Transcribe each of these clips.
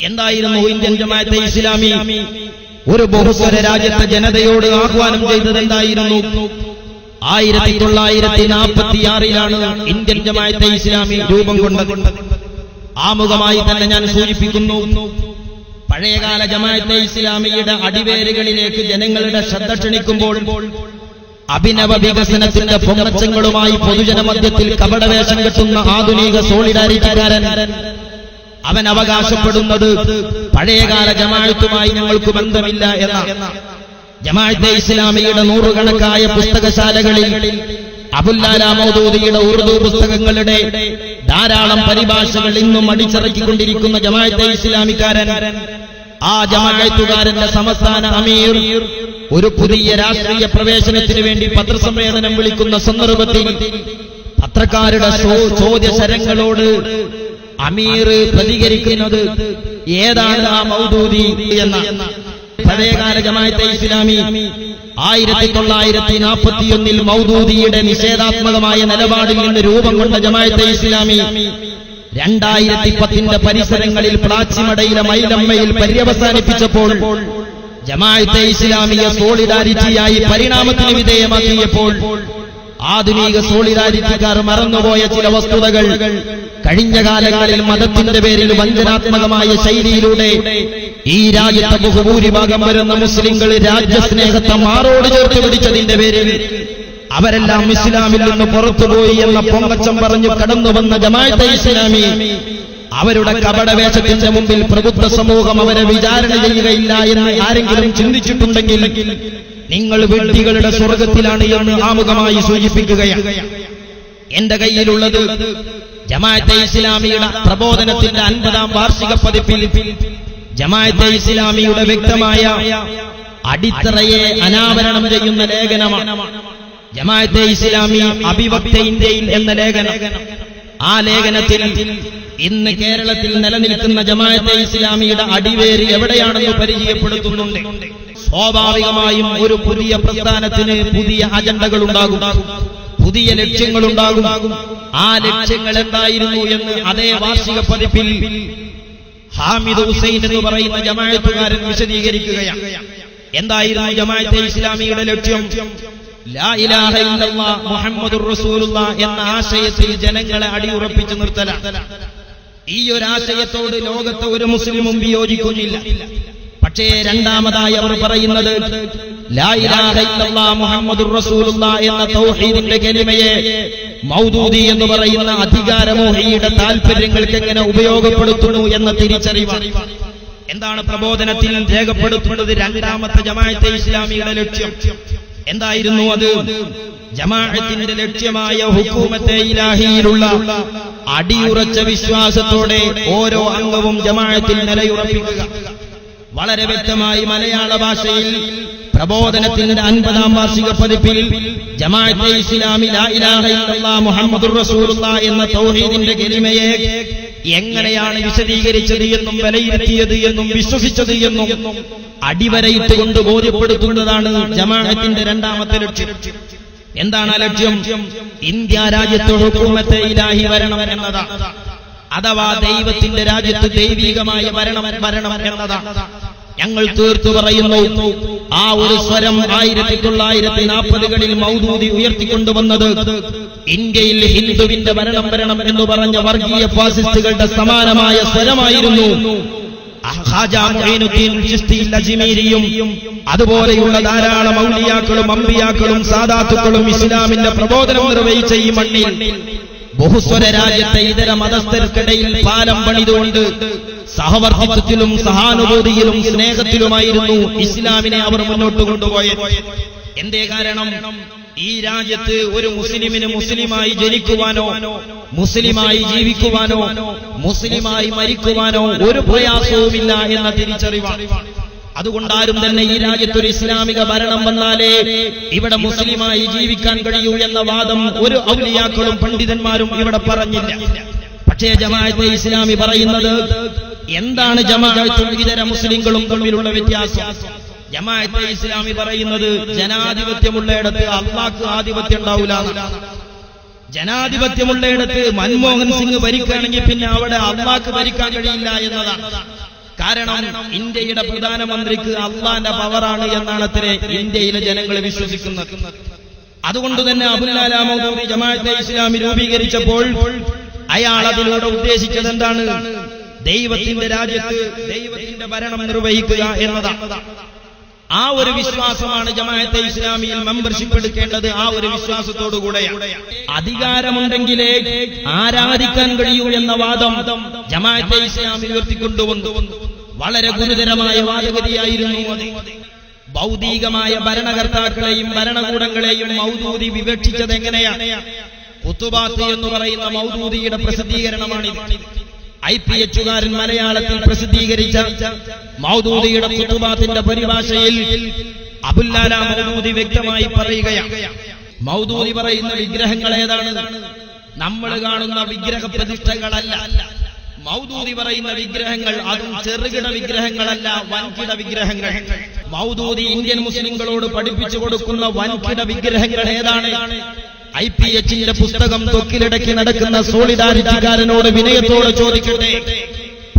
എന്തായിരുന്നു ഇന്ത്യൻ ജമാഅത്തെ ഇസ്ലാമി? ഒരു ബഹുസ്വര രാജ്യത്തെ ജനതയോട് ആഹ്വാനം ചെയ്തത് എന്തായിരുന്നു? ആയിരത്തി തൊള്ളായിരത്തി നാൽപ്പത്തിയാറിലാണ് ഇന്ത്യൻ ജമാഅത്തെ ഇസ്ലാമി രൂപം കൊണ്ടത്. ആമുഖമായി തന്നെ ഞാൻ സൂചിപ്പിക്കുന്നു പഴയകാല ജമാഅത്തെ ഇസ്ലാമിയുടെ അടിവേരുകളിലേക്ക് ജനങ്ങളുടെ ശ്രദ്ധ ക്ഷണിക്കുമ്പോൾ അഭിനവ വികസനത്തിന്റെ പൊങ്ങച്ചങ്ങളുമായി പൊതുജനമധ്യത്തിൽ കപടവേഷം കെട്ടുന്ന ആധുനിക സോളിഡാരിറ്റിക്കാരൻ അവൻ അവകാശപ്പെടുന്നത് പഴയകാല ജമാഴത്തുമായി ഞങ്ങൾക്ക് ബന്ധമില്ല എന്ന ജമാഅത്തെ ഇസ്ലാമിയുടെ നൂറുകണക്കായ പുസ്തകശാലകളിൽ അബുല്ലാല മൗദൂദിയുടെ ഉറുദു പുസ്തകങ്ങളുടെ ധാരാളം പരിഭാഷകൾ ഇന്നും അടിച്ചിറക്കിക്കൊണ്ടിരിക്കുന്ന ജമാഅത്തെ ഇസ്ലാമിക്കാരൻ ആ ജമാഅത്തുകാരന്റെ സംസ്ഥാന അമീർ ഒരു പുതിയ രാഷ്ട്രീയ പ്രവേശനത്തിന് വേണ്ടി പത്രസമ്മേളനം വിളിക്കുന്ന സന്ദർഭത്തിൽ പത്രക്കാരുടെ ചോദ്യ ചോദ്യശരങ്ങളോട് അമീർ പ്രതികരിക്കുന്നത് ഏതാണ് ആ മൗദൂദി എന്ന? പഴയകാല ജമാഅത്തെ ഇസ്ലാമി ആയിരത്തി തൊള്ളായിരത്തി നാൽപ്പത്തിയൊന്നിൽ മൗദൂദിയുടെ നിഷേധാത്മകമായ നിലപാടിൽ നിന്ന് രൂപം കൊണ്ട ജമാഅത്തെ ഇസ്ലാമി രണ്ടായിരത്തി പത്തിന്റെ പരിസരങ്ങളിൽ പ്ലാച്ചിമടയിലെ മൈലമ്മയിൽ പര്യവസാനിപ്പിച്ചപ്പോൾ ജമാഅത്തെ ഇസ്ലാമിയെ സോളിഡാരിറ്റിയായി പരിണാമത്തിന് വിധേയമാക്കിയപ്പോൾ ആധുനിക സോളിഡാരിറ്റിക്കാർ മറന്നുപോയ ചില വസ്തുതകൾ. കഴിഞ്ഞ കാലങ്ങളിൽ മതത്തിന്റെ പേരിൽ വഞ്ചനാത്മകമായ ശൈലിയിലൂടെ ഈ രാജ്യത്തെ ബഹുഭൂരിഭാഗം വരുന്ന മുസ്ലിങ്ങൾ രാജ്യസ്നേഹത്തെ മാറോട് ചേർത്ത് പിടിച്ചതിന്റെ പേരിൽ അവരെല്ലാം ഇസ്ലാമിൽ നിന്ന് പുറത്തുപോയി എന്ന പൊങ്ങച്ചം പറഞ്ഞു കടന്നു വന്ന ജമാഅത്തെ ഇസ്ലാമി അവരുടെ കപടവേഷത്തിന്റെ മുമ്പിൽ പ്രബുദ്ധ സമൂഹം അവരെ വിചാരണ ചെയ്യുകയില്ല എന്ന് ആരെങ്കിലും ചിന്തിച്ചിട്ടുണ്ടെങ്കിൽ നിങ്ങൾ വെട്ടികളുടെ സ്വർഗത്തിലാണ് എന്ന് ആമുഖമായി സൂചിപ്പിക്കുകയാണ്. എന്റെ കയ്യിലുള്ളത് ജമാഅത്തെ ഇസ്ലാമിയുടെ പ്രബോധനത്തിന്റെ അൻപതാം വാർഷിക പതിപ്പിൽ ജമാഅത്തെ ഇസ്ലാമിയുടെ വ്യക്തമായ അടിത്തറയെ അനാവരണം ചെയ്യുന്ന ലേഖനമാണ്. ജമാഅത്തെ ഇസ്ലാമി അഭിവക്ത ഇന്ത്യയിൽ എന്ന ലേഖനം. ആ ലേഖനത്തിൽ ഇന്ന് കേരളത്തിൽ നിലനിൽക്കുന്ന ജമാഅത്തെ ഇസ്ലാമിയുടെ അടിവേര് എവിടെയാണെന്ന് പരിചയപ്പെടുത്തുന്നുണ്ട്. സ്വാഭാവികമായും ഒരു പുതിയ പ്രസ്ഥാനത്തിന് പുതിയ അജണ്ടകൾ ഉണ്ടാകും പുതിയ ലക്ഷ്യങ്ങൾ ഉണ്ടാകും ആ ലക്ഷ്യങ്ങൾ എന്തായിരുന്നു എന്ന് അതേ വാർഷിക പതിപ്പിൽ ഹാമിദ് ഹുസൈൻ എന്ന് പറയുന്ന ജമാഅത്തുകാരൻ വിശദീകരിക്കുകയാണ്. എന്തായിരുന്നു ജമാഅത്തെ ഇസ്ലാമിയുടെ ലക്ഷ്യം? എന്ന ആശയത്തിൽ ജനങ്ങളെ അടിയുറപ്പിച്ചു നിർത്തല ഈ ഒരു ആശയത്തോട് ലോകത്തെ ഒരു മുസ്ലിമും വിയോജിക്കുന്നില്ല. പക്ഷേ രണ്ടാമതായി അവർ പറയുന്നത് മുഹമ്മദുർ റസൂലുള്ള എന്ന തൗഹീദിന്റെ കലിമയെ മൗദൂദി എന്ന് പറയുന്ന അധികാരമോഹിയുടെ താല്പര്യങ്ങൾക്ക് എങ്ങനെ ഉപയോഗപ്പെടുത്തുന്നു എന്ന തിരിച്ചറിവാണ് എന്താണ് പ്രബോധനത്തിൽ രേഖപ്പെടുത്തുന്നത് രണ്ടാമത്തെ ജമാഅത്തെ ഇസ്ലാമിയുടെ ലക്ഷ്യം? എന്തായിരുന്നു അത്? ജമാഅത്തിന്റെ ലക്ഷ്യമായ ഹുക്കൂമത്തെ ഇലാഹിയിലുള്ള അടിയുറച്ച വിശ്വാസത്തോടെ ഓരോ അംഗവും ജമാഅത്തിൽ നിലയുറപ്പിക്കുക. വളരെ വ്യക്തമായി മലയാള ഭാഷയിൽ പ്രബോധനത്തിന്റെ അൻപതാം വാർഷിക പതിപ്പിൽ ജമാഅത്തെ ഇസ്ലാമി മുഹമ്മദ് എന്ന തൗഹീദിന്റെ ഗരിമയെ എങ്ങനെയാണ് വിശദീകരിച്ചത് എന്നും വിലയിരുത്തിയത് എന്നും വിശ്വസിച്ചത് എന്നും അടിവരയിട്ട് കൊണ്ട് ബോധ്യപ്പെടുത്തുന്നതാണ് ജമാഅത്തിന്റെ രണ്ടാമത്തെ ലക്ഷ്യം. എന്താണ് ലക്ഷ്യം? ഇന്ത്യ രാജ്യത്ത് ഹുക്കൂമത്തെ ഇലാഹി വരണം എന്നതാണ്. അഥവാ ദൈവത്തിന്റെ രാജ്യത്ത് ദൈവികമായ മരണം വരണം എന്നതാണ് ഞങ്ങൾ തീർത്തു പറയുന്നു ആ ഒരു സ്വരം ആയിരത്തി തൊള്ളായിരത്തി നാൽപ്പതുകളിൽ മൗദൂദി ഉയർത്തിക്കൊണ്ടുവന്നത് ഇന്ത്യയിൽ ഹിന്ദുവിന്റെ മരണം വരണം എന്ന് പറഞ്ഞ വർഗീയ ഫാസിസ്റ്റുകളുടെ സമാനമായ സ്വരമായിരുന്നു. അതുപോലെയുള്ള ധാരാളം മൗലിയാക്കളും അമ്പിയാക്കളും സാദാത്തുക്കളും ഇസ്ലാമിന്റെ പ്രബോധനം നിർവഹിച്ച ഈ മണ്ണിൽ. ബഹുസ്വര രാജ്യത്തെ ഇതര മതസ്ഥർക്കിടയിൽ പാലം പണിതുകൊണ്ട് സഹവർത്തിത്വത്തിലും സഹാനുഭൂതിയിലും സ്നേഹത്തിലുമായിരുന്നു ഇസ്ലാമിനെ അവർ മുന്നോട്ട് കൊണ്ടുപോയത്. എന്തേ കാരണം? ഈ രാജ്യത്ത് ഒരു മുസ്ലിമിന് മുസ്ലിമായി ജനിക്കുവാനോ മുസ്ലിമായി ജീവിക്കുവാനോ മുസ്ലിമായി മരിക്കുവാനോ ഒരു പ്രയാസവുമില്ല എന്ന തിരിച്ചറിവാണ്. അതുകൊണ്ടാരും തന്നെ ഈ രാജ്യത്ത് ഒരു ഇസ്ലാമിക ഭരണം വന്നാലേ ഇവിടെ മുസ്ലിമായി ജീവിക്കാൻ കഴിയൂ എന്ന വാദം ഒരു ഔലിയാക്കളും പണ്ഡിതന്മാരും ഇവിടെ പറഞ്ഞില്ല. പക്ഷേ ജമാഅത്തെ ഇസ്ലാമി പറയുന്നത് എന്താണ് ജമാഅത്തും ഇതര മുസ്ലിങ്ങളും തമ്മിലുള്ള വ്യത്യാസം? ജമാഅത്തെ ഇസ്ലാമി പറയുന്നത് ജനാധിപത്യമുള്ളയിടത്ത് അള്ളാക്ക് ആധിപത്യം ഉണ്ടാവില്ല ജനാധിപത്യമുള്ളയിടത്ത് മൻമോഹൻ സിംഗ് ഭരിക്കുകയാണെങ്കിൽ പിന്നെ അവിടെ അള്ളാക്ക് ഭരിക്കാൻ കഴിയില്ല എന്നതാണ്. കാരണം ഇന്ത്യയുടെ പ്രധാനമന്ത്രിക്ക് അള്ളാന്റെ പവറാണ് എന്നാണ് അത്രേ ഇന്ത്യയിലെ ജനങ്ങൾ വിശ്വസിക്കുന്നത്. അതുകൊണ്ട് തന്നെ അബുല്ലാല മൗദൂദി ജമാഅത്തെ ഇസ്ലാമി രൂപീകരിച്ചപ്പോൾ അയാൾ അതിലൂടെ ഉദ്ദേശിച്ചത് എന്താണ്? ദൈവത്തിന്റെ രാജ്യത്ത് ദൈവത്തിന്റെ ഭരണം നിർവഹിക്കുക എന്നതാണ്. ആ ഒരു വിശ്വാസമാണ് ജമാഅത്തെ ഇസ്ലാമിയിൽ മെമ്പർഷിപ്പ് എടുക്കേണ്ടത് ആ ഒരു വിശ്വാസത്തോടു കൂടെയാണ്. അധികാരമുണ്ടെങ്കിലേ ആരാധിക്കാൻ കഴിയൂ എന്ന വാദം ജമാഅത്തെ ഇസ്ലാമി ഉയർത്തിക്കൊണ്ടുവന്നു. വളരെ ഗുരുതരമായ വാദഗതിയായിരുന്നു അത്. ഭൗതികമായ ഭരണകർത്താക്കളെയും ഭരണകൂടങ്ങളെയും മൗദൂദി വിവക്ഷിച്ചത് എങ്ങനെയാണ്? എന്ന് പറയുന്ന മൗദൂദിയുടെ പ്രസിദ്ധീകരണമാണിത്. ഐ പി എച്ചുകാരൻ മലയാളത്തിൽ പ്രസിദ്ധീകരിച്ച മൗദൂദിയുടെ കുത്തുബാത്തിന്റെ പരിഭാഷയിൽ അബുല്ലാല മൗദൂദി വ്യക്തമായി പറയുകയാണ്. മൗദൂദി പറയുന്ന വിഗ്രഹങ്ങൾ ഏതാണ്? നമ്മൾ കാണുന്ന വിഗ്രഹ പ്രതിഷ്ഠകളല്ല മൗദൂദി പറയുന്ന വിഗ്രഹങ്ങൾ അതും ചെറുകിട വിഗ്രഹങ്ങളല്ല വൻകിട വിഗ്രഹങ്ങൾ. മൗദൂദി ഇന്ത്യൻ മുസ്ലിങ്ങളോട് പഠിപ്പിച്ചു കൊടുക്കുന്ന വൻകിട വിഗ്രഹങ്ങൾ ഏതാണ്? ഐ പി എച്ചിന്റെ പുസ്തകം തൊക്കിലിടയ്ക്ക് നടക്കുന്ന സോളിഡാരിറ്റിക്കാരനോട് വിനയത്തോട് ചോദിക്കട്ടെ.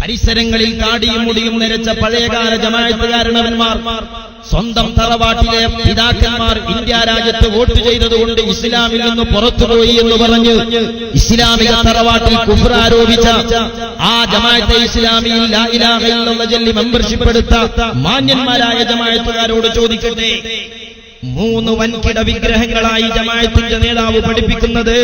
പരിസരങ്ങളിൽ കാടിയും മുടിയും നിരച്ച പഴയകാല ജമായത്തുകാരണവന്മാർ സ്വന്തം തറവാട്ടിലെ പിതാക്കന്മാർ ഇന്ത്യ രാജ്യത്ത് വോട്ട് ചെയ്തതുകൊണ്ട് ഇസ്ലാമിൽ നിന്ന് പുറത്തുപോയി എന്ന് പറഞ്ഞ് ഇസ്ലാമിക തറവാട്ടിൽ കുഫർ ആരോപിച്ച ആ ജമാഅത്തെ ഇസ്ലാമിയിൽ മെമ്പർഷിപ്പ് എടുത്ത മാന്യന്മാരായ ജമാഅത്തുകാരോട് ചോദിക്കട്ടെ? മൂന്ന് വൻകിട വിഗ്രഹങ്ങളായി ജമാഅത്തിന്റെ നേതാവ് പഠിപ്പിക്കുന്നത്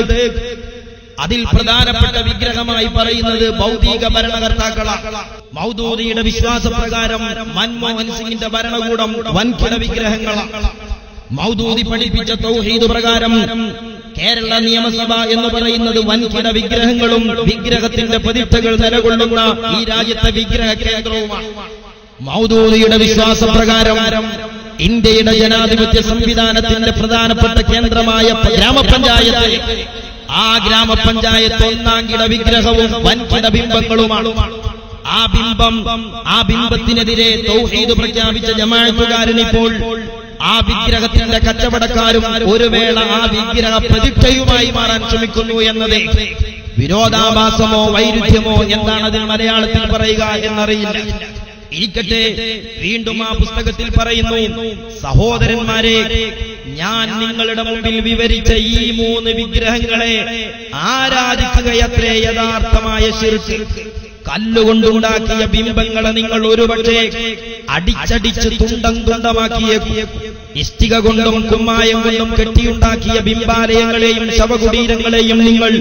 അതിൽ പ്രധാനപ്പെട്ട വിഗ്രഹമായി പറയുന്നത് ഭൗതിക ഭരണകർത്താക്കളാണ് മൗദൂദിയുടെ വിശ്വാസപ്രകാരം മൻമോഹൻ സിംഗിന്റെ ഭരണകൂടം വൻകിട വിഗ്രഹങ്ങളാണ് മൗദൂദി പഠിപ്പിച്ച തൗഹീദ് പ്രകാരം കേരള നിയമസഭ എന്ന് പറയുന്നത് വൻകിട വിഗ്രഹങ്ങളും വിഗ്രഹത്തിന്റെ പ്രതിഷ്ഠകൾ നിലകൊള്ളുന്ന ഈ രാജ്യത്തെ വിഗ്രഹ കേന്ദ്രവുമാണ് മൗദൂദിയുടെ വിശ്വാസപ്രകാരം ഇന്ത്യയുടെ ജനാധിപത്യ സംവിധാനത്തിന്റെ പ്രധാനപ്പെട്ട കേന്ദ്രമായ ഗ്രാമപഞ്ചായത്ത് ആ ഗ്രാമപഞ്ചായത്ത് ഒന്നാം കിട വിഗ്രഹവും വൻകിട ബിംബങ്ങളുമാണ്. ആ ബിംബം ആ ബിംബത്തിനെതിരെ തൗഹീദ് പ്രഖ്യാപിച്ച ജമാഅത്തുകാരൻ ഇപ്പോൾ ആ വിഗ്രഹത്തിന്റെ കച്ചവടക്കാരും ഒരു വേള ആ വിഗ്രഹ പ്രതിഷ്ഠയുമായി മാറാൻ ശ്രമിക്കുന്നു എന്നത് വിരോധാഭാസമോ വൈരുദ്ധ്യമോ എന്താണ് അതിന് മലയാളത്തിൽ പറയുക എന്നറിയില്ല. ഇരിക്കട്ടെ വീണ്ടും ആ പുസ്തകത്തിൽ പറയുന്നു സഹോദരന്മാരെ ഞാൻ നിങ്ങളുടെ മുമ്പിൽ വിവരിച്ച ഈ മൂന്ന് വിഗ്രഹങ്ങളെ ആരാധിക്കുകയത്രേ യഥാർത്ഥമായ ശിർക്ക്. കല്ലുകൊണ്ടുണ്ടാക്കിയ ബിംബങ്ങളെ നിങ്ങൾ ഒരുപക്ഷെ അടിച്ചടിച്ച് തുണ്ടം തുണ്ടമാക്കിയേക്കും ഇഷ്ടിക കൊണ്ടും കുമ്മായം കൊണ്ടും കെട്ടിയുണ്ടാക്കിയ ബിംബാലയങ്ങളെയും ശവകുടീരങ്ങളെയും നിങ്ങൾ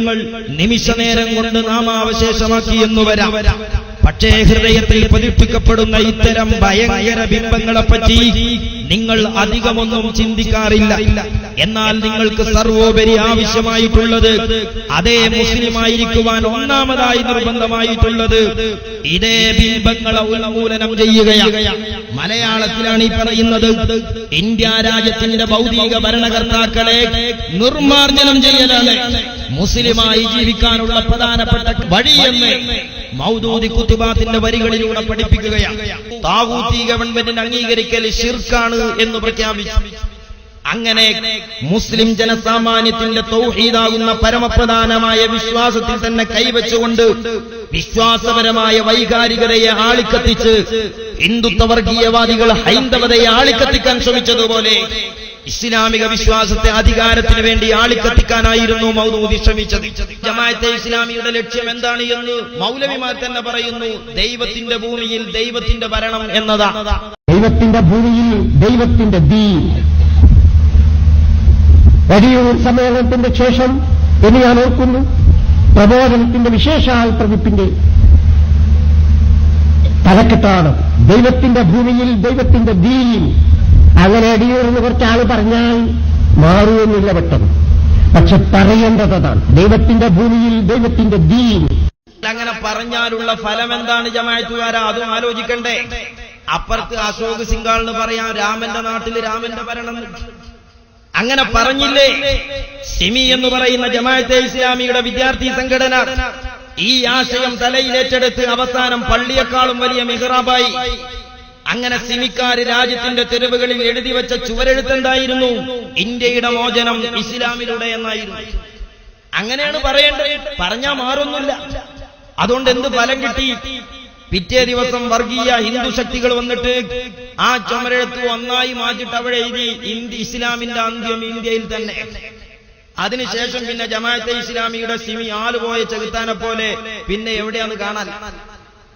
നിമിഷനേരം കൊണ്ട് നാമാവശേഷമാക്കി എന്ന് വരാം. പക്ഷേ ഹൃദയത്തിൽ പതിപ്പിക്കപ്പെടുന്ന ഇത്തരം ഭയങ്കര ബിംബങ്ങളെ പറ്റി നിങ്ങൾ അധികമൊന്നും ചിന്തിക്കാറില്ല. എന്നാൽ നിങ്ങൾക്ക് സർവോപരി ആവശ്യമായിട്ടുള്ളത് അതേ മുസ്ലിമായിരിക്കുവാൻ ഒന്നാമതായി നിർബന്ധമായിട്ടുള്ളത് ഇതേ ബിംബങ്ങളെ ഉന്മൂലനം ചെയ്യുകയാണ്. മലയാളത്തിലാണ് ഈ പറയുന്നത്. ഇന്ത്യ രാജ്യത്തിന്റെ ഭൗതിക ഭരണകർത്താക്കളെ നിർമാർജനം ചെയ്യലാണ്. മുസ്ലിമായി ജീവിക്കാനുള്ള പ്രധാനപ്പെട്ട വഴിയെന്ന് മൗദൂദി കുത്തുബാത്തിന്റെ വരികളിലൂടെ പഠിപ്പിക്കുകയാണ്. താവൂത്തി ഗവൺമെന്റിന് അംഗീകരിക്കൽ ശിർക്കാണ് എന്ന് പ്രഖ്യാപിച്ചു. അങ്ങനെ മുസ്ലിം ജനസാമാന്യത്തിന്റെ തൗഹീദാകുന്ന പരമപ്രധാനമായ വിശ്വാസത്തിൽ തന്നെ കൈവച്ചുകൊണ്ട് വിശ്വാസപരമായ വൈകാരികതയെ ആളിക്കത്തിച്ച് ഹിന്ദുത്വ വർഗീയവാദികൾ ഹൈന്ദവതയെ ആളിക്കത്തിക്കാൻ ശ്രമിച്ചതുപോലെ ഇസ്ലാമിക വിശ്വാസത്തെ അധികാരത്തിന് വേണ്ടി ആളിക്കത്തിക്കാനായിരുന്നു മൗദൂദി ശ്രമിച്ചത്. ജമാഅത്തെ ഇസ്ലാമിയുടെ ലക്ഷ്യം എന്താണ് എന്ന് മൗലവിമാർ തന്നെ പറയുന്നു ദൈവത്തിന്റെ ഭൂമിയിൽ ദൈവത്തിന്റെ ഭരണം എന്നതാ. ദൈവത്തിന്റെ ഭൂമിയിൽ ദൈവത്തിന്റെ ദീ വലിയൊരു സമ്മേളനത്തിന്റെ ശേഷം എന്ന് ഞാൻ ഓർക്കുന്നു പ്രബോധനത്തിന്റെ വിശേഷാൽ പ്രതിപ്പിന്റെ തലക്കെട്ടാണ് ദൈവത്തിന്റെ ഭൂമിയിൽ ദൈവത്തിന്റെ ദീൻ. അങ്ങനെ അടിയൂർന്ന് കുറച്ചാൾ പറഞ്ഞാൽ മാറുമെന്നില്ല പെട്ടെന്ന്. പക്ഷെ പറയേണ്ടത് അതാണ് ദൈവത്തിന്റെ ഭൂമിയിൽ ദൈവത്തിന്റെ ദീൻ. അങ്ങനെ പറഞ്ഞാലുള്ള ഫലം എന്താണ് ജമാഅത്തുകാരാ? അതും ആലോചിക്കണ്ടേ. അപ്പുറത്ത് അശോക് സിംഗാൾ എന്ന് പറയാം രാമന്റെ നാട്ടിൽ രാമന്റെ ഭരണം. അങ്ങനെ പറഞ്ഞില്ലേ? സിമി എന്ന് പറയുന്ന ജമാഅത്തെ ഇസ്ലാമിയുടെ വിദ്യാർത്ഥി സംഘടന. ഈ ആശയം തലയിലേറ്റെടുത്ത് അവസാനം പള്ളിയെക്കാളും വലിയ മിഹ്റാബായി. അങ്ങനെ സിമിക്കാര് രാജ്യത്തിന്റെ തെരുവുകളിൽ എഴുതി വെച്ച ചുവരെഴുത്തെന്തായിരുന്നു? ഇന്ത്യയുടെ മോചനം ഇസ്ലാമിലൂടെ എന്നായിരുന്നു. അങ്ങനെയാണ് പറയേണ്ടത്. പറഞ്ഞാ മാറൊന്നുമില്ല. അതുകൊണ്ട് എന്ത് ഫലം കിട്ടി? പിറ്റേ ദിവസം വർഗീയ ഹിന്ദു ശക്തികൾ വന്നിട്ട് ആ ചുമരെഴുത്ത് ഒന്നായി മാറ്റിട്ട് അവിടെ എഴുതി ഇന്ത്യ ഇസ്ലാമിന്റെ അന്ത്യം ഇന്ത്യയിൽ തന്നെ. അതിനുശേഷം പിന്നെ ജമാഅത്തെ ഇസ്ലാമിയുടെ സിമി ആളുപോയ ചെകുത്താനെ പോലെ പിന്നെ എവിടെയാണ് കാണാൻ.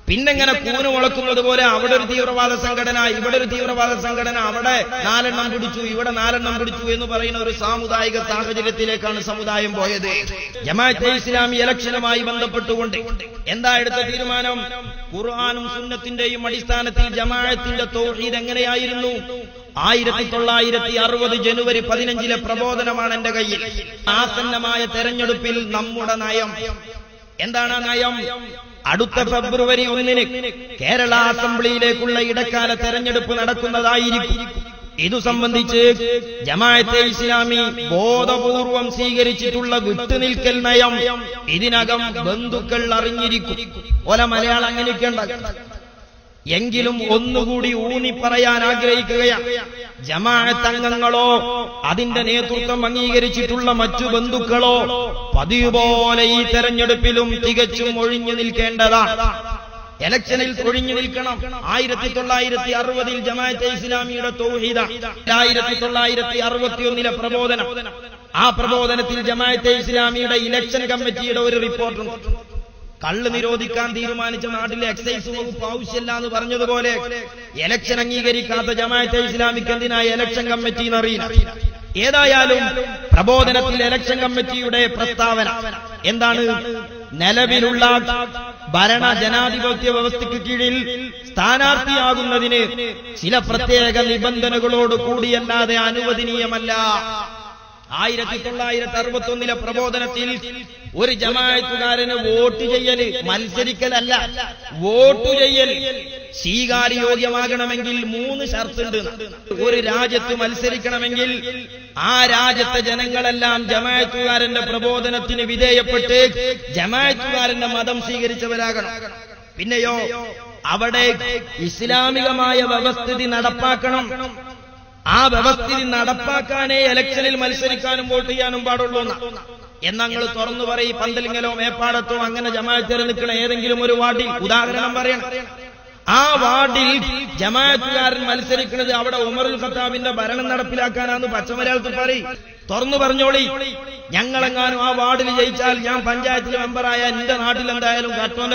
പിന്നെങ്ങനെ കൂന് മുളക്കുന്നത് പോലെ അവിടെ ഒരു തീവ്രവാദ സംഘടന ഇവിടെ ഒരു തീവ്രവാദ സംഘടന അവിടെ നാലെണ്ണം പിടിച്ചു ഇവിടെ നാലെണ്ണം പിടിച്ചു എന്ന് പറയുന്ന ഒരു സാമുദായിക സാഹചര്യത്തിലേക്കാണ് സമുദായം പോയത്. ജമാഅത്തെ ഇസ്ലാമി ഇലക്ഷനുമായി ബന്ധപ്പെട്ടുകൊണ്ട് എന്താ എടുത്ത തീരുമാനം? ഖുർആാനും സുന്നത്തിന്റെയും അടിസ്ഥാനത്തിൽ ജമാഅത്തിന്റെ തൗഹീദ് എങ്ങനെയായിരുന്നു? ആയിരത്തി തൊള്ളായിരത്തി അറുപത് ജനുവരി പതിനഞ്ചിലെ പ്രബോധനമാണ് എന്റെ കയ്യിൽ. ആസന്നമായ തെരഞ്ഞെടുപ്പിൽ നമ്മുടെ നയം. എന്താണ് നയം? അടുത്ത ഫെബ്രുവരി ഒന്നിന് കേരള അസംബ്ലിയിലേക്കുള്ള ഇടക്കാല തെരഞ്ഞെടുപ്പ് നടക്കുന്നതായിരിക്കും. ഇതു സംബന്ധിച്ച് ജമാഅത്തെ ഇസ്ലാമി ബോധപൂർവം സ്വീകരിച്ചിട്ടുള്ള വിട്ടുനിൽക്കൽ നയം ഇതിനകം ബന്ധുക്കൾ അറിഞ്ഞിരിക്കും. ഒല മലയാളം അങ്ങനെയൊക്കെ എങ്കിലും ഒന്നുകൂടി ഊന്നി പറയാൻ ആഗ്രഹിക്കുകയാണ് ജമാഅത്തംഗങ്ങളോ അതിന്റെ നേതൃത്വം അംഗീകരിച്ചിട്ടുള്ള മറ്റു ബന്ധുക്കളോ പതിവ് പോലെ ഈ തെരഞ്ഞെടുപ്പിലും തികച്ചും ഒഴിഞ്ഞു നിൽക്കേണ്ടതാണ് എലക്ഷനിൽ ഒഴിഞ്ഞു നിൽക്കണം. ആയിരത്തി തൊള്ളായിരത്തി അറുപതിൽ ജമാഅത്തെ ഇസ്ലാമിയുടെ തൗഹീദ. ആയിരത്തി തൊള്ളായിരത്തി അറുപത്തിയൊന്നിലെ പ്രബോധനം. ആ പ്രബോധനത്തിൽ ജമാഅത്തെ ഇസ്ലാമിയുടെ ഇലക്ഷൻ കമ്മിറ്റിയുടെ ഒരു റിപ്പോർട്ടുണ്ട്. കള്ള് നിരോധിക്കാൻ തീരുമാനിച്ച നാട്ടിലെ എക്സൈസ് വകുപ്പ് ആവശ്യമില്ല എന്ന് പറഞ്ഞതുപോലെ എലക്ഷൻ അംഗീകരിക്കാത്ത ജമാഅത്തെ ഇസ്ലാമിക്ക് എന്തിനായി എലക്ഷൻ കമ്മിറ്റി എന്നറിയില്ല ഏതായാലും പ്രബോധനത്തിൽ എലക്ഷൻ കമ്മിറ്റിയുടെ പ്രസ്താവന എന്താണ്? നിലവിലുള്ള ഭരണ ജനാധിപത്യ വ്യവസ്ഥയ്ക്ക് കീഴിൽ സ്ഥാനാർത്ഥിയാകുന്നതിന് ചില പ്രത്യേക നിബന്ധനകളോട് കൂടിയല്ലാതെ അനുവദനീയമല്ല. ആയിരത്തി തൊള്ളായിരത്തി അറുപത്തി ഒന്നിലെ പ്രബോധനത്തിൽ ഒരു ജമായത്തുകാരന് വോട്ട് ചെയ്യൽ മത്സരിക്കലല്ല. വോട്ട് ചെയ്യൽ സ്വീകാര്യോഗ്യമാകണമെങ്കിൽ മൂന്ന് ഷർത്തുണ്ട്. ഒരു രാജ്യത്ത് മത്സരിക്കണമെങ്കിൽ ആ രാജ്യത്തെ ജനങ്ങളെല്ലാം ജമായത്തുകാരന്റെ പ്രബോധനത്തിന് വിധേയപ്പെട്ട് ജമായത്തുകാരന്റെ മതം സ്വീകരിച്ചവരാകണം. പിന്നെയോ അവിടെ ഇസ്ലാമികമായ വ്യവസ്ഥിതി നടപ്പാക്കണം. ആ വ്യവസ്ഥ നടപ്പാക്കാനേ ഇലക്ഷനിൽ മത്സരിക്കാനും വോട്ട് ചെയ്യാനും പാടുള്ളൂ എന്നങ്ങൾ തുറന്നു പറയും പന്തലിങ്ങലോ മേപ്പാടത്തോ അങ്ങനെ ജമാഅത്തേർ നിൽക്കണ ഏതെങ്കിലും ഒരു വാർഡിൽ. ഉദാഹരണം പറയണം. ആ വാർഡിൽ ജമാഅത്തുകാരൻ മത്സരിക്കുന്നത് അവിടെ ഉമറുൽ ഖത്താബിന്റെ ഭരണം നടപ്പിലാക്കാനാന്ന് പച്ചമലയാളത്തിൽ പറയും. തുറന്നു പറഞ്ഞോളി. ഞങ്ങളെങ്ങാനും ആ വാർഡിൽ ജയിച്ചാൽ ഞാൻ പഞ്ചായത്തിലെ മെമ്പറായ എന്റെ നാട്ടിൽ എന്തായാലും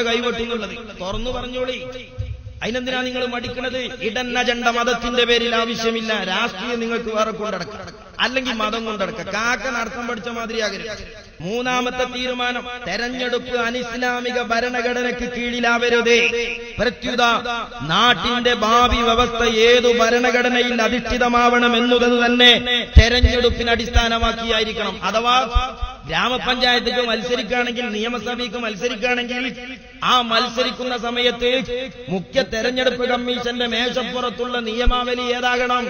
കൈവെട്ടുന്നുള്ളത് തുറന്നു പറഞ്ഞോളി. അതിനെന്തിനാ നിങ്ങൾ മടിക്കണത് ഇടൻ അജണ്ട മതത്തിന്റെ പേരിൽ ആവശ്യമില്ല. രാഷ്ട്രീയം നിങ്ങൾക്ക് വേറെ കൊണ്ടടക്കാം അല്ലെങ്കിൽ മതം കൊണ്ടടക്കാം കാക്ക നടത്തം പഠിച്ച മാതിരിയാകരുത് മൂന്നാമത്തെ തീരുമാനം തെരഞ്ഞെടുപ്പ് അനിസ്ലാമിക ഭരണഘടനയ്ക്ക് കീഴിലാവരുതേ. പ്രത്യുത നാട്ടിന്റെ ഭാവി വ്യവസ്ഥ ഏതു ഭരണഘടനയിൽ അധിഷ്ഠിതമാവണം എന്നുള്ളത് തന്നെ തെരഞ്ഞെടുപ്പിന് അടിസ്ഥാനമാക്കിയായിരിക്കണം. അഥവാ ഗ്രാമപഞ്ചായത്തിക്ക് മത്സരിക്കുകയാണെങ്കിൽ നിയമസഭയ്ക്ക് മത്സരിക്കുകയാണെങ്കിൽ ആ മത്സരിക്കുന്ന സമയത്ത് മുഖ്യ തെരഞ്ഞെടുപ്പ് കമ്മീഷന്റെ മേശപ്പുറത്തുള്ള നിയമാവലി ഏതാകണം?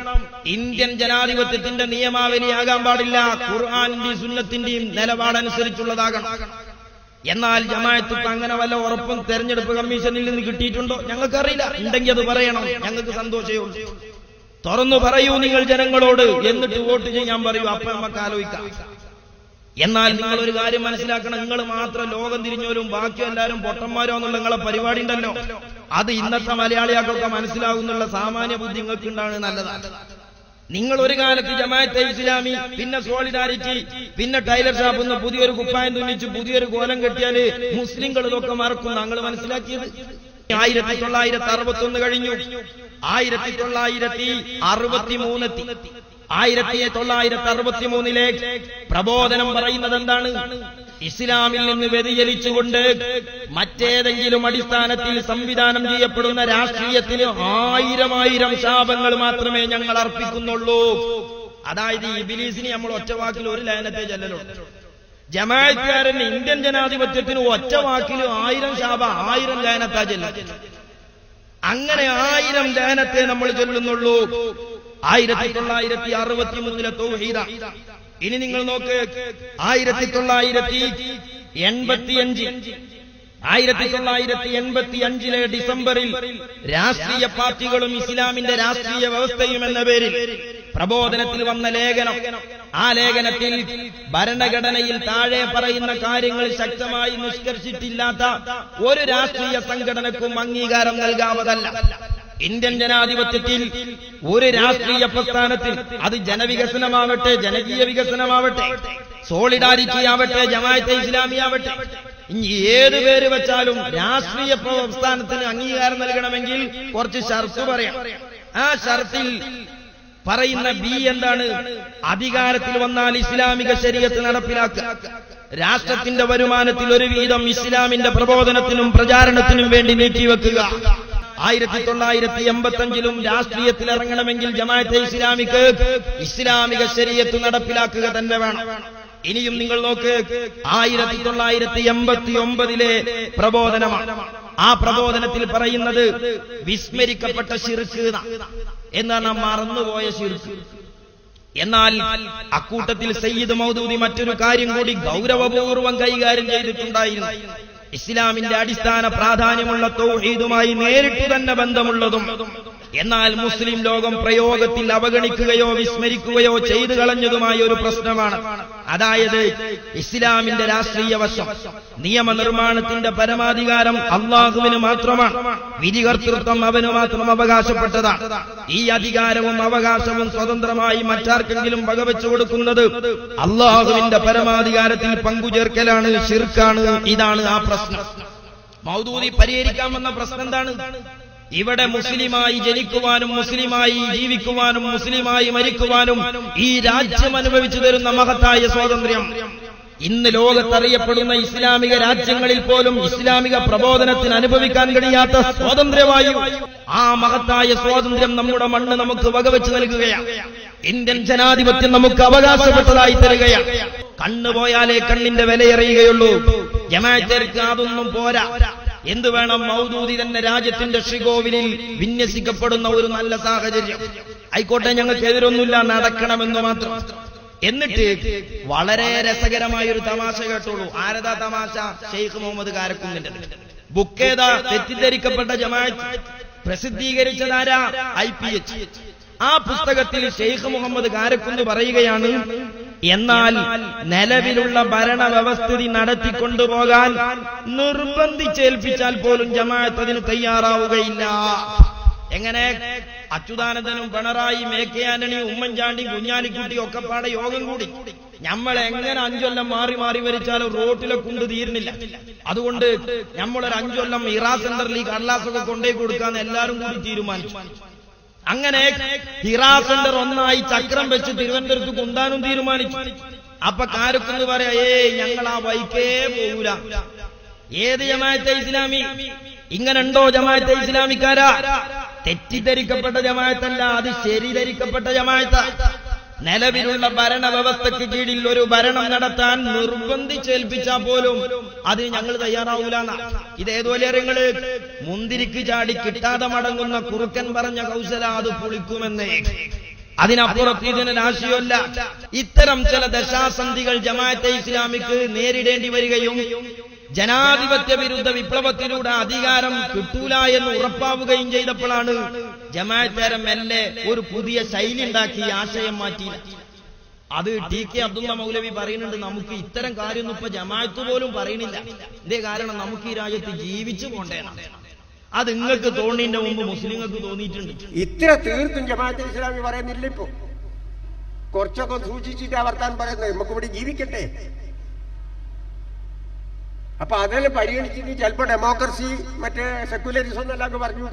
ഇന്ത്യൻ ജനാധിപത്യത്തിന്റെ നിയമാവലിയാകാൻ പാടില്ല. ഖുർആാനിന്റെയും സുന്നത്തിന്റെയും നിലപാടനുസരിച്ചുള്ളതാകണം എന്നാൽ ജമായത്തുക്ക് അങ്ങനെ വല്ല ഉറപ്പും തെരഞ്ഞെടുപ്പ് കമ്മീഷനിൽ നിന്ന് കിട്ടിയിട്ടുണ്ടോ? ഞങ്ങൾക്കറിയില്ല. ഉണ്ടെങ്കിൽ അത് പറയണം. ഞങ്ങൾക്ക് സന്തോഷമേ ഉള്ളൂ. തുറന്നു പറയൂ നിങ്ങൾ ജനങ്ങളോട്. എന്നിട്ട് വോട്ട് ചെയ്യാൻ പറയൂ. അപ്പൊ നമുക്ക് ആലോചിക്കാം. എന്നാൽ നിങ്ങൾ ഒരു കാര്യം മനസ്സിലാക്കണം. നിങ്ങൾ മാത്രം ലോകം തിരിഞ്ഞവരും ബാക്കി എല്ലാവരും പൊട്ടന്മാരോ എന്നുള്ള നിങ്ങളെ പരിപാടി ഉണ്ടല്ലോ. അത് ഇന്നത്തെ മലയാളികൾക്കൊക്കെ മനസ്സിലാകുന്നുള്ള സാമാന്യ ബുദ്ധി നിങ്ങൾക്ക് ഉണ്ടാകുന്നത് നല്ലതാണ്. നിങ്ങൾ ഒരു കാലത്ത് ജമാഅത്തെ ഇസ്ലാമി പിന്നെ സോളിഡാരിറ്റി പിന്നെ ടൈലർ ഷാപ്പ് നിന്ന് പുതിയൊരു കുപ്പായം തുന്നിച്ച് പുതിയൊരു കോലം കെട്ടിയാൽ മുസ്ലിങ്ങൾ ഇതൊക്കെ മറക്കും. ഞങ്ങൾ മനസ്സിലാക്കിയത്? ആയിരത്തി തൊള്ളായിരത്തി അറുപത്തി ഒന്ന് കഴിഞ്ഞു. ആയിരത്തി തൊള്ളായിരത്തി അറുപത്തി മൂന്നെത്തി ആയിരത്തി തൊള്ളായിരത്തി അറുപത്തി മൂന്നിലെ പ്രബോധനം പറയുന്നത് എന്താണ് ഇസ്ലാമിൽ നിന്ന് വ്യതിചലിച്ചുകൊണ്ട് മറ്റേതെങ്കിലും അടിസ്ഥാനത്തിൽ സംവിധാനം ചെയ്യപ്പെടുന്ന രാഷ്ട്രീയത്തിന് ആയിരം ആയിരം ശാപങ്ങൾ മാത്രമേ ഞങ്ങൾ അർപ്പിക്കുന്നുള്ളൂ. അതായത് ഇബിലീസിന് നമ്മൾ ഒറ്റവാക്കിൽ ഒരു ലയനത്തെ ചെല്ലലുണ്ട് ജമാക്കാരൻ ഇന്ത്യൻ ജനാധിപത്യത്തിന് ഒറ്റവാക്കിൽ ആയിരം ശാപ ആയിരം ലയനത്താ ചെല്ലും അങ്ങനെ ആയിരം ലയനത്തെ നമ്മൾ ചൊല്ലുന്നുള്ളൂ. ആയിരത്തി തൊള്ളായിരത്തി അറുപത്തി മൂന്നിലെ തൗഹീദ. ഇനി നിങ്ങൾ നോക്ക് ആയിരത്തി തൊള്ളായിരത്തി എൺപത്തി എൺപത്തിയഞ്ച് ആയിരത്തി തൊള്ളായിരത്തി എൺപത്തി അഞ്ചിലെ ഡിസംബറിൽ രാഷ്ട്രീയ പാർട്ടികളും ഇസ്ലാമിന്റെ രാഷ്ട്രീയ വ്യവസ്ഥയും എന്ന പേരിൽ പ്രബോധനത്തിൽ വന്ന ലേഖനം. ആ ലേഖനത്തിൽ ഭരണഘടനയിൽ താഴെ പറയുന്ന കാര്യങ്ങൾ ശക്തമായി നിഷ്കർഷിച്ചിട്ടില്ലാത്ത ഒരു രാഷ്ട്രീയ സംഘടനക്കും അംഗീകാരം നൽകാവതല്ല. ഇന്ത്യൻ ജനാധിപത്യത്തിൽ ഒരു രാഷ്ട്രീയ പ്രസ്ഥാനത്തിൽ അത് ജനവികസനമാവട്ടെ ജനകീയ വികസനമാവട്ടെ സോളിഡാരിറ്റി ആവട്ടെ ജമാഅത്തെ ഇസ്ലാമി ആവട്ടെ ഇനി ഏത് പേര് വെച്ചാലും രാഷ്ട്രീയ പ്രസ്ഥാനത്തിന് അംഗീകാരം നൽകണമെങ്കിൽ കുറച്ച് ഷർത്ത് പറയാം. ആ ഷർത്തിൽ പറയുന്ന ബി എന്താണ്? അധികാരത്തിൽ വന്നാൽ ഇസ്ലാമിക ശരീരത്ത് നടപ്പിലാക്കുക. രാഷ്ട്രത്തിന്റെ വരുമാനത്തിൽ ഒരു വീതം ഇസ്ലാമിന്റെ പ്രബോധനത്തിനും പ്രചാരണത്തിനും വേണ്ടി നീക്കിവെക്കുക ആയിരത്തി തൊള്ളായിരത്തി എൺപത്തി അഞ്ചിലും രാഷ്ട്രീയത്തിൽ ഇറങ്ങണമെങ്കിൽ ജമാഅത്തെ ഇസ്ലാമിക്ക് ഇസ്ലാമിക ശരീരത്ത് നടപ്പിലാക്കുക തന്നെ വേണം. ഇനിയും നിങ്ങൾ നോക്ക് ആയിരത്തി തൊള്ളായിരത്തി എൺപത്തി ഒമ്പതിലെ പ്രബോധനമാണ്. ആ പ്രബോധനത്തിൽ പറയുന്നത് വിസ്മരിക്കപ്പെട്ട ശിർക്ക് എന്നാണ് മറന്നുപോയ ശിർക്ക്. എന്നാൽ അക്കൂട്ടത്തിൽ സയ്യിദ് മൗദൂദി മറ്റൊരു കാര്യം കൂടി ഗൗരവപൂർവം കൈകാര്യം ചെയ്തിട്ടുണ്ടായിരുന്നു. ഇസ്ലാമിന്റെ അടിസ്ഥാന പ്രാധാന്യമുള്ള തൗഹീദുമായി നേരിട്ട് തന്നെ ബന്ധമുള്ളതും എന്നാൽ മുസ്ലിം ലോകം പ്രയോഗത്തിൽ അവഗണിക്കുകയോ വിസ്മരിക്കുകയോ ചെയ്തു കളഞ്ഞതുമായ ഒരു പ്രശ്നമാണ്. അതായത് ഇസ്ലാമിന്റെ രാഷ്ട്രീയ വശം. നിയമനിർമ്മാണത്തിന്റെ പരമാധികാരം അള്ളാഹുവിന് മാത്രമാണ്. വിധികർത്തൃത്വം അവന് മാത്രം അവകാശപ്പെട്ടതാണ്. ഈ അധികാരവും അവകാശവും സ്വതന്ത്രമായി മറ്റാർക്കെങ്കിലും വകവെച്ചു കൊടുക്കുന്നത് അള്ളാഹുവിന്റെ പരമാധികാരത്തിൽ പങ്കുചേർക്കലാണ് ഷിർക്കാണ് ഇതാണ് ആ പ്രശ്നം. മൗദൂദി പരിഹരിക്കാൻ വന്ന പ്രശ്നം എന്താണ്? ഇവിടെ മുസ്ലിമായി ജനിക്കുവാനും മുസ്ലിമായി ജീവിക്കുവാനും മുസ്ലിമായി മരിക്കുവാനും ഈ രാജ്യം അനുഭവിച്ചു തരുന്ന മഹത്തായ സ്വാതന്ത്ര്യം. ഇന്ന് ലോകത്തറിയപ്പെടുന്ന ഇസ്ലാമിക രാജ്യങ്ങളിൽ പോലും ഇസ്ലാമിക പ്രബോധനത്തിന് അനുഭവിക്കാൻ കഴിയാത്ത സ്വാതന്ത്ര്യവായു. ആ മഹത്തായ സ്വാതന്ത്ര്യം നമ്മുടെ മണ്ണ് നമുക്ക് വകവെച്ച് നൽകുകയാണ്. ഇന്ത്യൻ ജനാധിപത്യം നമുക്ക് അവകാശപ്പെട്ടതായി തരികയാണ്. കണ്ണുപോയാലേ കണ്ണിന്റെ വിലയറിയുകയുള്ളൂ. ജമാഅത്തേർക്ക് അതൊന്നും പോരാ. എന്ത് വേണം മൗദൂദി തന്നെ രാജ്യത്തിന്റെ ശ്രീകോവിലിൽ വിന്യസിക്കപ്പെടുന്ന ഒരു നല്ല സാഹചര്യം. ആയിക്കോട്ടെ ഞങ്ങൾക്ക് എതിരൊന്നുമില്ല നടക്കണമെന്ന് മാത്രം. എന്നിട്ട് വളരെ രസകരമായ ഒരു തമാശ കേട്ടോളൂ. ആരതാ തമാശ? ഷെയ്ഖ് മുഹമ്മദ് കാരക്കുന്നിന്റെ ബുക്കേതാ തെറ്റിദ്ധരിക്കപ്പെട്ട ജമാഅത്ത് പ്രസിദ്ധീകരിച്ചതാരാ ഐ പി എച്ച്. ആ പുസ്തകത്തിൽ ഷെയ്ഖ് മുഹമ്മദ് കാരക്കുന്ന് പറയുകയാണ് എന്നാൽ നിലവിലുള്ള ഭരണ വ്യവസ്ഥിതി നടത്തിക്കൊണ്ടുപോകാൻ നിർബന്ധിച്ചേൽപ്പിച്ചാൽ പോലും ജമാഅത്ത് അതിന് തയ്യാറാവുകയില്ല. എങ്ങനെ? അച്യുതാനന്ദനും പിണറായി മേക്കയാനണി ഉമ്മൻചാണ്ടി കുഞ്ഞാലിക്കുട്ടി ഒക്കെ പാടെ യോഗം കൂടി. നമ്മൾ എങ്ങനെ അഞ്ചൊല്ലം മാറി മാറി വരിച്ചാലും റോട്ടിലെ കൊണ്ട് തീരുന്നില്ല. അതുകൊണ്ട് നമ്മളൊരു അഞ്ചൊല്ലം ഇറാ സെന്ററിൽ ലീഗ് കടലാസൊക്കെ കൊണ്ടേ കൊടുക്കാന്ന് എല്ലാവരും കൂടി തീരുമാനിച്ചു. അങ്ങനെ ഹിറാ സെന്റർ ഒന്നായി ചക്രം വെച്ച് തിരുവനന്തപുരത്ത് കൊണ്ടാനും തീരുമാനിച്ചു. അപ്പൊ കാരക്കുന്ന് പറയാ ഏ ഞങ്ങൾ ആ വൈക്കേ പോകൂല ഏത് ജമാഅത്തെ ഇസ്ലാമി? ഇങ്ങനുണ്ടോ ജമാഅത്തെ ഇസ്ലാമിക്കാരാ? തെറ്റിദ്ധരിക്കപ്പെട്ട ജമാഅത്തല്ല അത് ശരിധരിക്കപ്പെട്ട ജമാഅത്ത. നിലവിലുള്ള ഭരണ വ്യവസ്ഥയ്ക്ക് കീഴിൽ ഒരു ഭരണം നടത്താൻ നിർബന്ധിച്ചേൽപ്പിച്ചാൽ പോലും അതിന് ഞങ്ങൾ തയ്യാറാവൂല ഇത് ഏതുപോലെ നിങ്ങൾ? മുന്തിരിക്ക് ചാടി കിട്ടാതെ മടങ്ങുന്ന കുറുക്കൻ പറഞ്ഞ കൗശല അത് പൊളിക്കുമെന്നേ. അതിനപ്പുറത്ത് ഇതിന് രാശിയല്ല ഇത്തരം ചില ദശാസന്ധികൾ ജമാഅത്തെ ഇസ്ലാമിക്ക് നേരിടേണ്ടി വരികയും ജനാധിപത്യ വിരുദ്ധ വിപ്ലവത്തിലൂടെ അധികാരം കിട്ടൂല എന്ന് ഉറപ്പാവുകയും ചെയ്തപ്പോഴാണ് ജമാഅത്തേരം മെല്ലെ ഒരു പുതിയ ശൈലി ഉണ്ടാക്കി ആശയം മാറ്റി. അത് ടി കെ അബ്ദുള്ള മൗലവി പറയുന്നുണ്ട് നമുക്ക് ഇത്തരം കാര്യമൊന്നും ഇപ്പൊ ജമാഅത്ത് പോലും പറയുന്നില്ല. ഇതേ കാരണം നമുക്ക് ഈ രാജ്യത്ത് ജീവിച്ചു പോണ്ടേനാണ് അത് നിങ്ങൾക്ക് തോന്നിന്റെ മുമ്പ് മുസ്ലിങ്ങൾക്ക് തോന്നിയിട്ടുണ്ട്. ഇത്ര തീർത്തും ജമാഅത്ത് ഇസ്ലാമി പറയുന്നില്ല ഇപ്പോ. കുറച്ചൊക്കെ സൂക്ഷിച്ചിട്ട് വർത്താൻ പറയുന്നത് നമുക്ക് ഇവിടെ ജീവിക്കട്ടെ. അപ്പൊ അതെല്ലാം പരിഗണിച്ചിട്ട് ചിലപ്പോ ഡെമോക്രസി മറ്റേ സെക്യുലറിസം എന്നെല്ലാം പറഞ്ഞു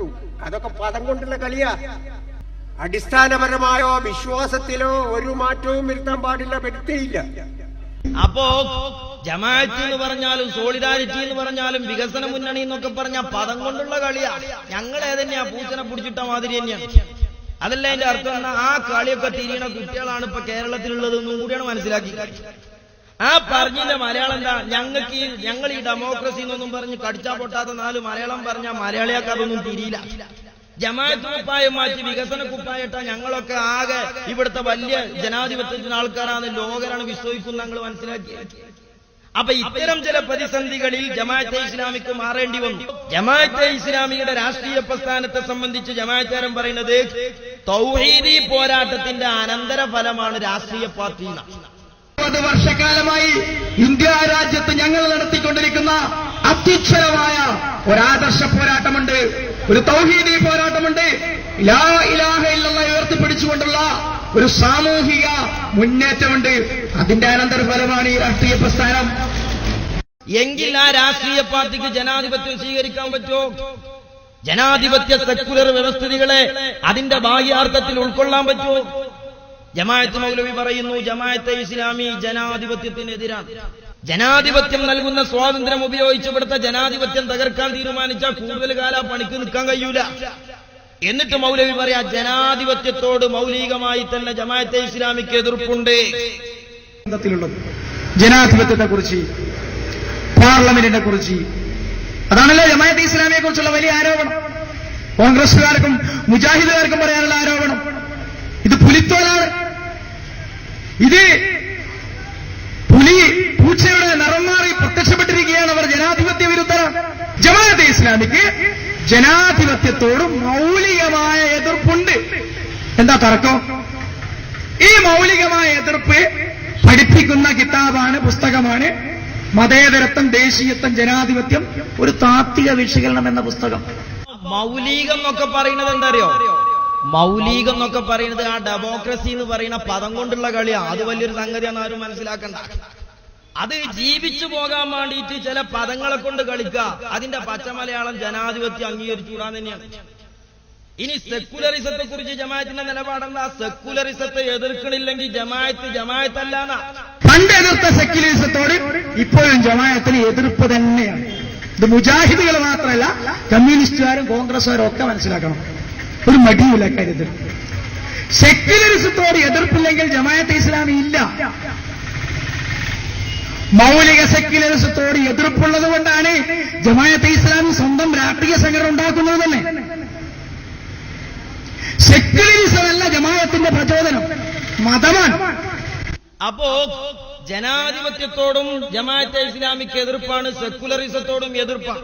അതൊക്കെ പദം കൊണ്ടുള്ള കളിയാ. അടിസ്ഥാനപരമായോ വിശ്വാസത്തിലോ ഒരു മാറ്റവും വരുത്താൻ പാടില്ല വരുത്തിയില്ല. അപ്പോ ജമാഅത്ത് എന്ന് പറഞ്ഞാലും സോളിഡാരിറ്റി എന്ന് പറഞ്ഞാലും വികസന മുന്നണി എന്നൊക്കെ പറഞ്ഞ പദം കൊണ്ടുള്ള കളിയാ. ഞങ്ങൾ ഏതന്നെയാ? പൂച്ചനെ പിടിച്ചിട്ട മാതിരി തന്നെയാണ്. അതല്ല എന്റെ അർത്ഥം? ആ കളിയൊക്കെ തിരിയണ കുട്ടികളാണ് ഇപ്പൊ കേരളത്തിലുള്ളത് എന്നും കൂടിയാണ് മനസ്സിലാക്കി. ആ പറഞ്ഞില്ല മലയാളം എന്താ ഞങ്ങൾക്ക് ഞങ്ങൾ ഈ ഡെമോക്രസി എന്നൊന്നും പറഞ്ഞ് കടിച്ചാ പൊട്ടാത്ത നാല് മലയാളം പറഞ്ഞ മലയാളിയാൾക്ക് അതൊന്നും തിരിയില്ല ജമാഅത്ത് കുപ്പായം മാറ്റി വികസന കുപ്പായിട്ട ഞങ്ങളൊക്കെ ആകെ ഇവിടുത്തെ വലിയ ജനാധിപത്യത്തിന് ആൾക്കാരാണ് ലോകരാണ് വിശ്വസിക്കുന്ന ഞങ്ങൾ മനസ്സിലാക്കി അപ്പൊ ഇത്തരം ചില പ്രതിസന്ധികളിൽ ജമാഅത്തെ ഇസ്ലാമിക്ക് മാറേണ്ടി വന്നു. ജമാഅത്തെ ഇസ്ലാമിയുടെ രാഷ്ട്രീയ പ്രസ്ഥാനത്തെ സംബന്ധിച്ച് ജമാഅത്താരം പറയുന്നത് തൗഹീദി പോരാട്ടത്തിന്റെ അനന്തര ഫലമാണ് രാഷ്ട്രീയ പാർട്ടി എന്നാണ്. പത് വർഷക്കാലമായി ഇന്ത്യ രാജ്യത്ത് ഞങ്ങൾ നടത്തിക്കൊണ്ടിരിക്കുന്ന അത്യുച്ഛലമായ ഒരാദർശ പോരാട്ടമുണ്ട്. ഒരു തൗഹീദി പോരാട്ടമുണ്ട്. ലാ ഇലാഹ ഉയർത്തിപ്പിടിച്ചുകൊണ്ടുള്ള ഒരു സാമൂഹിക മുന്നേറ്റമുണ്ട്. അതിന്റെ അനന്തരഫലമാണ് ഈ രാഷ്ട്രീയ പ്രസ്ഥാനം. എങ്കിൽ ആ രാഷ്ട്രീയ പാർട്ടിക്ക് ജനാധിപത്യം സ്വീകരിക്കാൻ പറ്റുമോ? ജനാധിപത്യ സെക്യുലർ വ്യവസ്ഥിതികളെ അതിന്റെ ബാഹ്യാർത്ഥത്തിൽ ഉൾക്കൊള്ളാൻ പറ്റുമോ? ജമായത്ത് മൗലവി പറയുന്നു ജമാഅത്തെ ഇസ്ലാമി ജനാധിപത്യത്തിനെതിരാണ് ജനാധിപത്യം നൽകുന്ന സ്വാതന്ത്ര്യം ഉപയോഗിച്ച് ഇവിടുത്തെ ജനാധിപത്യം തകർക്കാൻ തീരുമാനിച്ചാൽ കൂടുതൽ കാല പണിക്ക് നിൽക്കാൻ കഴിയൂല. എന്നിട്ട് മൗലവി പറയാ ജനാധിപത്യത്തോട് മൗലികമായി തന്നെ ജമാഅത്തെ ഇസ്ലാമിക്ക് എതിർപ്പുണ്ട്. ജനാധിപത്യത്തെ കുറിച്ച് പാർലമെന്റിനെ കുറിച്ച് അതാണല്ലോ ജമാഅത്തെ ഇസ്ലാമിയെ കുറിച്ചുള്ള വലിയ ആരോപണം. കോൺഗ്രസുകാർക്കും മുജാഹിദുകാർക്കും പറയാനുള്ള ആരോപണം. ഇത് പുലിത്തോലാണ്. ഇത് പുലി പൂച്ചയുടെ നിറം മാറി പ്രത്യക്ഷപ്പെട്ടിരിക്കുകയാണ് അവർ ജനാധിപത്യ വിരുദ്ധ ജമാഅത്തെ ഇസ്ലാമിക്ക് ജനാധിപത്യത്തോട് മൗലികമായ എതിർപ്പുണ്ട്. എന്താ തർക്കം? ഈ മൗലികമായ എതിർപ്പ് പഠിപ്പിക്കുന്ന കിതാബാണ് പുസ്തകമാണ്. മതേതരത്വം ദേശീയത്വം ജനാധിപത്യം ഒരു താത്വിക വിശകലനം എന്ന പുസ്തകം. മൗലികം എന്നൊക്കെ പറയുന്നത് എന്താ അറിയോ? മൗലികം എന്നൊക്കെ പറയുന്നത് ആ ഡെമോക്രസി എന്ന് പറയുന്ന പദം കൊണ്ടുള്ള കളിയാണ് അത് വലിയൊരു സംഗതിയാണ് ആരും മനസ്സിലാക്കണ്ട. അത് ജീവിച്ചു പോകാൻ വേണ്ടിയിട്ട് ചില പദങ്ങളെ കൊണ്ട് കളിക്കുക. അതിന്റെ പച്ച മലയാളം ജനാധിപത്യം അംഗീകരിച്ചുകൂടാൻ തന്നെയാണ്. ഇനി സെക്കുലറിസത്തെ കുറിച്ച് ജമായത്തിന്റെ നിലപാടെന്താ? സെക്കുലറിസത്തെ എതിർക്കണില്ലെങ്കിൽ ജമായത്ത് ജമായത്തല്ലാന്നാ പണ്ട് എതിർത്ത സെക്യുലറിസത്തോട് ഇപ്പോഴും ജമായത്തിന് എതിർപ്പ് തന്നെയാണ്. ഇത് മുജാഹിദുകൾ മാത്രമല്ല കമ്മ്യൂണിസ്റ്റുകാരും കോൺഗ്രസുകാരും ഒക്കെ മനസ്സിലാക്കണം. ഒരു മടിയില്ല കാര്യത്തിൽ. സെക്യുലറിസത്തോട് എതിർപ്പില്ലെങ്കിൽ ജമായത്ത് ഇസ്ലാമി ഇല്ല. മൗലിക സെക്യുലറിസത്തോട് എതിർപ്പുള്ളത് കൊണ്ടാണ് ജമാഅത്തെ ഇസ്ലാമി സ്വന്തം രാഷ്ട്രീയ സംഘടന ഉണ്ടാക്കുന്നത് തന്നെ. സെക്യുലറിസമല്ല ജമായത്തിന്റെ പ്രചോദനം. മതമാണ്. അപ്പോ ജനാധിപത്യത്തോടും ജമാഅത്തെ ഇസ്ലാമിക്ക് എതിർപ്പാണ് സെക്യുലറിസത്തോടും എതിർപ്പാണ്.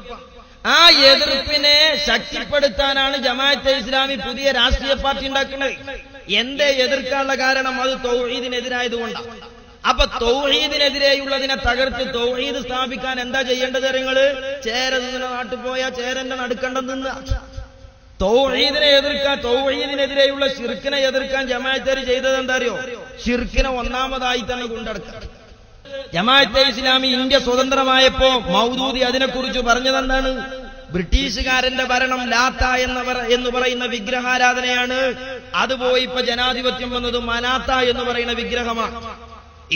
ആ എതിർപ്പിനെ ശക്തിപ്പെടുത്താനാണ് ജമാഅത്തെ ഇസ്ലാമി പുതിയ രാഷ്ട്രീയ പാർട്ടി ഉണ്ടാക്കുന്നത്. എന്തേ എതിർക്കാനുള്ള കാരണം? അത് തൗഹീദിനെതിരായതുകൊണ്ടാണ് അപ്പൊ തൗഹീദിനെതിരെയുള്ളതിനെ തകർത്ത് തൗഹീദ് സ്ഥാപിക്കാൻ എന്താ ചെയ്യേണ്ടത് നിങ്ങൾ? ചേര നാട്ടിൽ പോയാ ചേരന്റെ നടുക്കണ്ടം നിന്ന് തൗഹീദിനെ എതിർക്കാൻ തൗഹീദിനെതിരെയുള്ള ഷിർക്കിനെ എതിർക്കാൻ ജമാഅത്തേര് ചെയ്തത് എന്താ അറിയോ? ഷിർക്കിനെ ഒന്നാമതായി തന്നെ കൊണ്ടടക്കുക. ജമാഅത്തെ ഇസ്ലാമി ഇന്ത്യ സ്വതന്ത്രമായപ്പോ മൗദൂദി അതിനെക്കുറിച്ച് പറഞ്ഞതെന്താണ്? ബ്രിട്ടീഷുകാരന്റെ ഭരണം ലാത്ത എന്നവർ എന്ന് പറയുന്ന വിഗ്രഹാരാധനയാണ്. അത് പോയി ഇപ്പൊ ജനാധിപത്യം വന്നത് മനാത്ത എന്ന് പറയുന്ന വിഗ്രഹമാണ്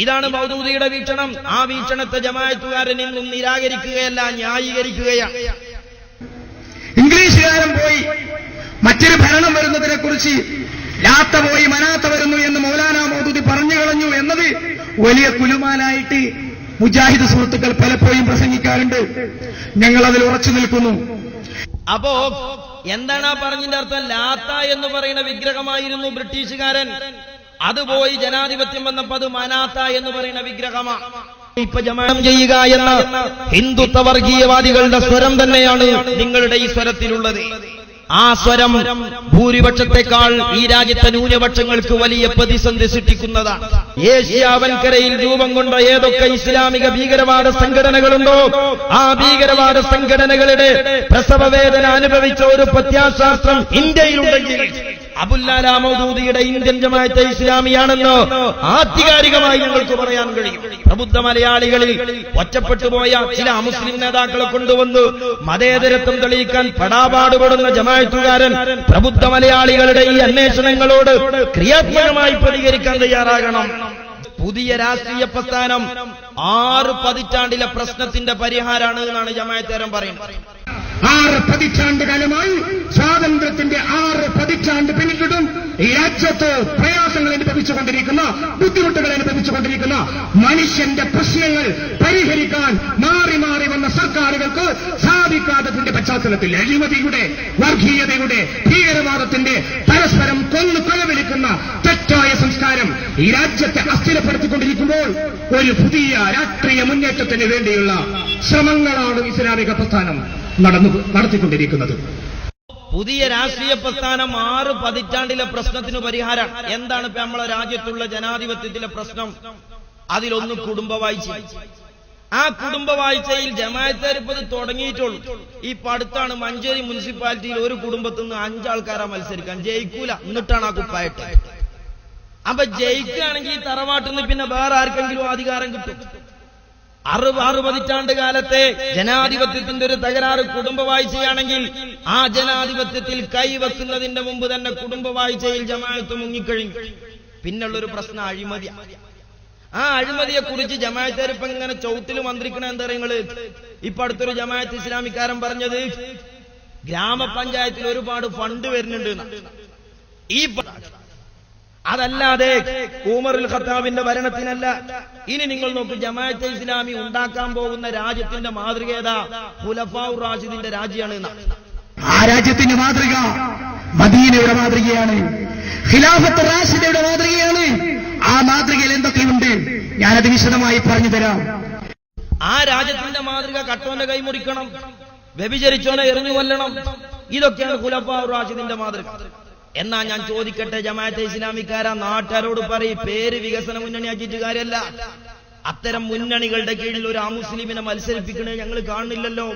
ഇതാണ് മൗദൂദിയുടെ വീക്ഷണം. ആ വീക്ഷണത്തെ ജമാഅത്തുകാരൻ ഇന്നും നിരാകരിക്കുകയല്ല ന്യായീകരിക്കുകയാണ് ഇംഗ്ലീഷുകാരൻ പോയി. മറ്റൊരു ഭരണം വരുന്നതിനെ കുറിച്ച് ലാത്ത പോയി മനാത്ത വരുന്നു എന്ന് മൗലാന മൗദൂദി പറഞ്ഞു കളഞ്ഞു എന്നത് വലിയ കുലുമാലായിട്ട് മുജാഹിദ് സുഹൃത്തുക്കൾ പലപ്പോഴും പ്രസംഗിക്കാറുണ്ട്. ഞങ്ങൾ അതിൽ ഉറച്ചു നിൽക്കുന്നു. അപ്പോ എന്താണ് ആ പറഞ്ഞതിന്റെ അർത്ഥം? ലാത്ത എന്ന് പറയുന്ന വിഗ്രഹമായിരുന്നു ബ്രിട്ടീഷുകാരൻ. അത് പോയി ജനാധിപത്യം വന്നപ്പോ അത് മനാത്ത എന്ന് പറയുന്ന വിഗ്രഹമാണ് ഇപ്പൊ ജമാനം ചെയ്യുക എന്ന ഹിന്ദുത്വ വർഗീയവാദികളുടെ സ്വരം തന്നെയാണ് നിങ്ങളുടെ ഈ സ്വരത്തിലുള്ളത്. ആ സ്വരം ഭൂരിപക്ഷത്തെക്കാൾ ഈ രാജ്യത്തെ ന്യൂനപക്ഷങ്ങൾക്ക് വലിയ പ്രതിസന്ധി സൃഷ്ടിക്കുന്നതാണ്. ഏഷ്യാവൻകരയിൽ രൂപം കൊണ്ട ഏതൊക്കെ ഇസ്ലാമിക ഭീകരവാദ സംഘടനകളുണ്ടോ ആ ഭീകരവാദ സംഘടനകളുടെ പ്രസവവേദന അനുഭവിച്ച ഒരു പ്രത്യാശാസ്ത്രം ഇന്ത്യയിലുണ്ടെങ്കിൽ അബുല്ലാലാമൂദിയുടെ ഇന്ത്യൻ ജമാഅത്തെ ഇസ്ലാമിയാണെന്ന് ആധികാരികമായി ഞങ്ങൾക്ക് പറയാൻ കഴിയും. പ്രബുദ്ധ മലയാളികളിൽ ഒറ്റപ്പെട്ടു പോയ ചില അമുസ്ലിം നേതാക്കളെ കൊണ്ടുവന്ന് മതേതരത്വം തെളിയിക്കാൻ പെടാപാടുപെടുന്ന ജമാഅത്തുകാരൻ പ്രബുദ്ധ മലയാളികളുടെ ഈ അന്വേഷണങ്ങളോട് ക്രിയാത്മകമായി പ്രതികരിക്കാൻ തയ്യാറാകണം. പുതിയ രാഷ്ട്രീയ പ്രസ്ഥാനം ആറ് പതിറ്റാണ്ടിലെ പ്രശ്നത്തിന്റെ പരിഹാരമാണ് എന്നാണ് ജമാഅത്തേരം പറയുന്നത്. ആറ് പതിറ്റാണ്ട് കാലമായി സ്വാതന്ത്ര്യത്തിന്റെ ആറ് പതിറ്റാണ്ട് പിന്നിട്ടിട്ടും രാജ്യത്ത് പ്രയാസങ്ങൾ അനുഭവിച്ചുകൊണ്ടിരിക്കുന്ന ബുദ്ധിമുട്ടുകൾ അനുഭവിച്ചുകൊണ്ടിരിക്കുന്ന മനുഷ്യന്റെ പ്രശ്നങ്ങൾ പരിഹരിക്കാൻ മാറി മാറി വന്ന സർക്കാരുകൾക്ക് സാധിക്കാത്തതിന്റെ പശ്ചാത്തലത്തിൽ അഴിമതിയുടെ വർഗീയതയുടെ ഭീകരവാദത്തിന്റെ പരസ്പരം കൊന്നു കൊലവിളിക്കുന്ന തെറ്റായ സംസ്കാരം ഈ രാജ്യത്തെ അസ്ഥിരപ്പെടുത്തിക്കൊണ്ടിരിക്കുമ്പോൾ ഒരു പുതിയ രാഷ്ട്രീയ മുന്നേറ്റത്തിന് വേണ്ടിയുള്ള ശ്രമങ്ങളാണ് ഇസ്ലാമിക പ്രസ്ഥാനം. നടന്നു നടത്തിക്കൊണ്ടിരിക്കുന്നത്. പുതിയ രാഷ്ട്രീയ പ്രസ്ഥാനം ആറ് പതിറ്റാണ്ടിലെ പ്രശ്നത്തിന് പരിഹാരം. എന്താണ് ഇപ്പൊ നമ്മളെ രാജ്യത്തുള്ള ജനാധിപത്യത്തിലെ പ്രശ്നം? അതിലൊന്ന് കുടുംബവാഴ്ച. ആ കുടുംബവാഴ്ചയിൽ ജമായത്തേരിപ്പത് തുടങ്ങിയിട്ടുള്ളൂ. ഈ അടുത്താണ് മഞ്ചേരി മുനിസിപ്പാലിറ്റിയിൽ ഒരു കുടുംബത്തിൽ നിന്ന് അഞ്ചാൾക്കാരാ മത്സരിക്കാൻ. ജയിക്കൂല. എന്നിട്ടാണ് ആ കുപ്പായിട്ട് അപ്പൊ ജയിക്കുകയാണെങ്കിൽ തറവാട്ടിൽ നിന്ന് പിന്നെ വേറെ ആർക്കെങ്കിലും അധികാരം കിട്ടും. അറുപത് ആറ് പതിറ്റാണ്ട് കാലത്തെ ജനാധിപത്യത്തിന്റെ ഒരു തകരാറ് കുടുംബവാഴ്ചയാണെങ്കിൽ ആ ജനാധിപത്യത്തിൽ കൈവെക്കുന്നതിന്റെ മുമ്പ് തന്നെ കുടുംബവാഴ്ചയിൽ ജമാഅത്ത് മുങ്ങിക്കഴിഞ്ഞു. പിന്നുള്ളൊരു പ്രശ്നം അഴിമതി ആ അഴിമതിയെ കുറിച്ച് ജമാഅത്തേർ ഇങ്ങനെ ചൗത്തിൽ മന്ത്രിക്കണ എന്താ നിങ്ങൾ? ഇപ്പൊ അടുത്തൊരു ജമാഅത്ത് ഇസ്ലാമിക്കാരൻ പറഞ്ഞത് ഗ്രാമപഞ്ചായത്തിൽ ഒരുപാട് ഫണ്ട് വരുന്നുണ്ട്. ഈ അതല്ലാതെ ഉമറുൽ ഖത്താബിന്റെ ഭരണത്തിനല്ല. ഇനി നിങ്ങൾ നോക്കൂ ജമാഅത്തെ ഇസ്ലാമി ഉണ്ടാക്കാൻ പോകുന്ന രാജ്യത്തിന്റെ മാതൃക ഏതാ? ഹുലഫാ റാഷിദിന്റെ രാജ്യമാണ് ആ രാജ്യത്തിന്റെ മാതൃക മദീനയുടെ മാതൃകയാണ്. ഖിലാഫത്ത് റാഷിദയുടെ മാതൃകയാണ്. ആ മാതൃകയിൽ എന്തൊക്കെയുണ്ട്? ഞാനത് വിശദമായി പറഞ്ഞു തരാം. ആ രാജ്യത്തിന്റെ മാതൃക കട്ടോന്റെ കൈമുറിക്കണം വ്യഭിചരിച്ചോനെ എറിഞ്ഞു കൊല്ലണം ഇതൊക്കെയാണ് ഖുലഫാ റാഷിദിന്റെ മാതൃക. എന്നാ ഞാൻ ചോദിക്കട്ടെ ജമാഅത്തെ ഇസ്ലാമിക്കാരാ? നാട്ടുകാരോട് പറയും പേര് വികസന മുന്നണിയാക്കിയിട്ട് കാര്യമല്ല അത്തരം മുന്നണികളുടെ കീഴിൽ ഒരു അമുസ്ലിമിനെ മത്സരിപ്പിക്കണേ ഞങ്ങൾ കാണുന്നില്ലല്ലോ.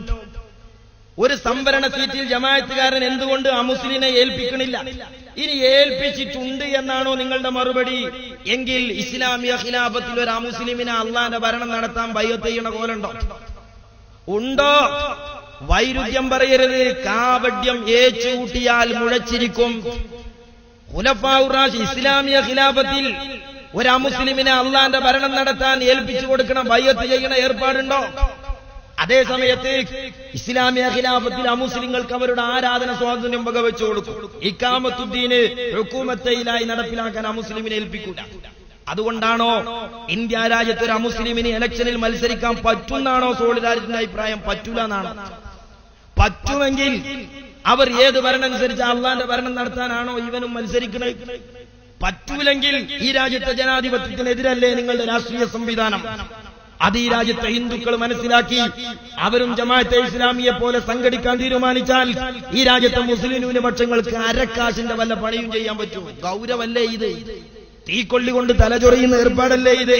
ഒരു സംവരണ സീറ്റിൽ ജമാഅത്തുകാരൻ എന്തുകൊണ്ട് അമുസ്ലിനെ ഏൽപ്പിക്കണില്ല? ഇനി ഏൽപ്പിച്ചിട്ടുണ്ട് എന്നാണോ നിങ്ങളുടെ മറുപടി? എങ്കിൽ ഇസ്ലാമിയ ഖിലാഫത്തിൽ ഒരു അമുസ്ലിമിനെ അള്ളാന്റെ ഭരണം നടത്താൻ ബയ്യത്ത് ചെയ്യണ കോലുണ്ടോ? ഉണ്ടോ? വൈരുദ്ധ്യം പറയരുത്. കാവഡ്യം ഏച്ചുകൂട്ടിയാൽ മുഴച്ചിരിക്കും. ഇസ്ലാമിയ ഖിലാഫത്തിൽ ഒരു അമുസ്ലിമിനെ അള്ളാന്റെ ഭരണം നടത്താൻ ഏൽപ്പിച്ചു കൊടുക്കണം ബയ്യത്ത് ചെയ്യണ ഏർപ്പാടുണ്ടോ? അതേസമയത്ത് ഇസ്ലാമിയ ഖിലാഫത്തിൽ അമുസ്ലിങ്ങൾക്ക് അവരുടെ ആരാധന സ്വാതന്ത്ര്യം വകവെച്ചു കൊടുക്കും. ഇക്കാമത്തുദ്ദീന് ഹുക്കൂമത്തയിലായി നടപ്പിലാക്കാൻ അമുസ്ലിമിനെ ഏൽപ്പിക്കൂല. അതുകൊണ്ടാണോ ഇന്ത്യ രാജ്യത്ത് ഒരു അമുസ്ലിമിന് ഇലക്ഷനിൽ മത്സരിക്കാൻ പറ്റുന്നാണോ സോളിഡാരിറ്റിന്റെ അഭിപ്രായം? പറ്റൂല എന്നാണ്. പറ്റുമെങ്കിൽ അവർ ഏത് ഭരണം അനുസരിച്ച് അള്ളാന്റെ ഭരണം നടത്താനാണോ ഇവനും മത്സരിക്കുന്നത്? പറ്റൂലെങ്കിൽ ഈ രാജ്യത്തെ ജനാധിപത്യത്തിനെതിരല്ലേ നിങ്ങളുടെ രാഷ്ട്രീയ സംവിധാനം? അത് ഈ രാജ്യത്തെ ഹിന്ദുക്കൾ മനസ്സിലാക്കി അവരും ജമാഅത്തെ ഇസ്ലാമിയെ പോലെ സംഘടിക്കാൻ തീരുമാനിച്ചാൽ ഈ രാജ്യത്തെ മുസ്ലിം ന്യൂനപക്ഷങ്ങൾക്ക് അരക്കാശിന്റെ വല്ല പണിയും ചെയ്യാൻ പറ്റും. ഗൗരവല്ലേ ഇത്? തീക്കൊള്ളികൊണ്ട് തലചൊറിയുന്ന ഏർപ്പാടല്ലേ ഇത്?